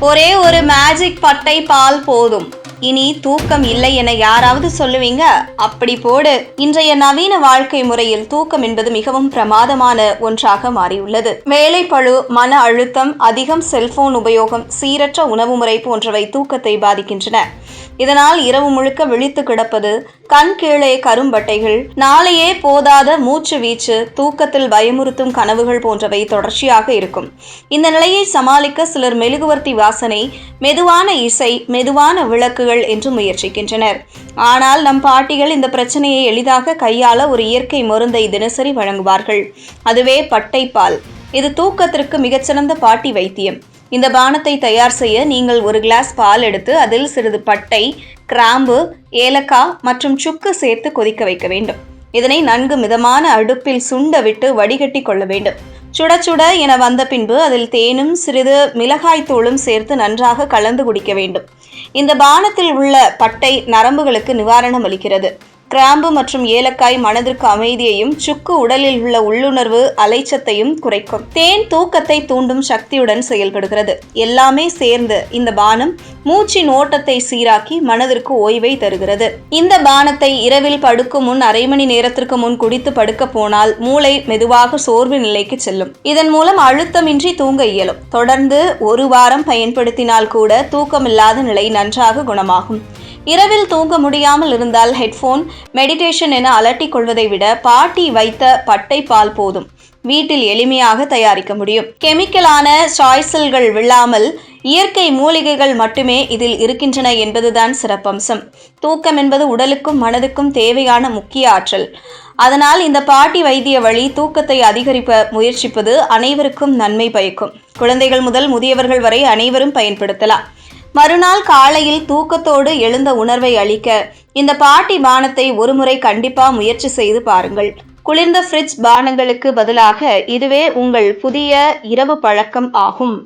ஒரே ஒரு மேஜிக் பட்டை பால் போதும். இனி தூக்கம் இல்லை என யாராவது சொல்லுவீங்க? அப்படி போடு. இன்றைய நவீன வாழ்க்கை முறையில் தூக்கம் என்பது மிகவும் பிரமாதமான ஒன்றாக மாறியுள்ளது. வேலைப்பழு மன அழுத்தம் அதிகம் செல்போன் உபயோகம் சீரற்ற உணவு முறை போன்றவை தூக்கத்தை பாதிக்கின்றன. இதனால் இரவு முழுக்க விழித்து கிடப்பது கண் கீழே கரும்பட்டைகள் நாளையே போதாத மூச்சு வீச்சு தூக்கத்தில் பயமுறுத்தும் கனவுகள் போன்றவை தொடர்ச்சியாக இருக்கும். இந்த நிலையை சமாளிக்க சிலர் மெழுகுவர்த்தி வாசனை மெதுவான இசை மெதுவான விளக்குகள் என்று முயற்சிக்கின்றனர். ஆனால் நம் பாட்டிகள் இந்த பிரச்சனையை எளிதாக கையாள ஒரு இயற்கை மருந்தை தினசரி வழங்குவார்கள். அதுவே பட்டைப்பால் இது தூக்கத்திற்கு மிகச்சிறந்த பாட்டி வைத்தியம். இந்த பானத்தை தயார் செய்ய நீங்கள் ஒரு கிளாஸ் பால் எடுத்து அதில் சிறிது பட்டை கிராம்பு ஏலக்காய் மற்றும் சுக்கு சேர்த்து கொதிக்க வைக்க வேண்டும். இதனை நன்கு மிதமான அடுப்பில் சுண்ட விட்டு வடிகட்டி கொள்ள வேண்டும். சுட சுட என வந்த பின்பு அதில் தேனும் சிறிது மிளகாய் தூளும் சேர்த்து நன்றாக கலந்து குடிக்க வேண்டும். இந்த பானத்தில் உள்ள பட்டை நரம்புகளுக்கு நிவாரணம் அளிக்கிறது. கிராம்பு மற்றும் ஏலக்காய் மனதிற்கு அமைதியையும் சுக்கு உடலில் உள்ள உள்ளுணர்வு அலைச்சத்தையும் குறைக்கும். தேன் தூக்கத்தை தூண்டும் சக்தியுடன் செயல்படுகிறது. எல்லாமே சேர்ந்து இந்த பானம் மூச்சின் ஓட்டத்தை சீராக்கி மனதிற்கு ஓய்வை தருகிறது. இந்த பானத்தை இரவில் படுக்கும் முன் அரை மணி நேரத்திற்கு முன் குடித்து படுக்க போனால் மூளை மெதுவாக சோர்வு நிலைக்கு செல்லும். இதன் மூலம் அழுத்தமின்றி தூங்க இயலும். தொடர்ந்து ஒரு வாரம் பயன்படுத்தினால் கூட தூக்கமில்லாத நிலை நன்றாக குணமாகும். இரவில் தூங்க முடியாமல் இருந்தால் ஹெட்ஃபோன் மெடிடேஷன் என அலட்டிக் கொள்வதை விட பாட்டி வைத்த பட்டை பால் போதும். வீட்டில் எளிமையாக தயாரிக்க முடியும். கெமிக்கலான சாய்சல்கள் விழாமல் இயற்கை மூலிகைகள் மட்டுமே இதில் இருக்கின்றன என்பதுதான் சிறப்பம்சம். தூக்கம் என்பது உடலுக்கும் மனதுக்கும் தேவையான முக்கிய ஆற்றல். அதனால் இந்த பாட்டி வைத்திய வழி தூக்கத்தை அதிகரிப்ப முயற்சிப்பது அனைவருக்கும் நன்மை பயக்கும். குழந்தைகள் முதல் முதியவர்கள் வரை அனைவரும் பயன்படுத்தலாம். மறுநாள் காலையில் தூக்கத்தோடு எழுந்த உணர்வை அளிக்க இந்த பாட்டி பானத்தை ஒருமுறை கண்டிப்பா முயற்சி செய்து பாருங்கள். குளிர்ந்த ஃப்ரிட்ஜ் பானங்களுக்கு பதிலாக இதுவே உங்கள் புதிய இரவு பழக்கம் ஆகும்.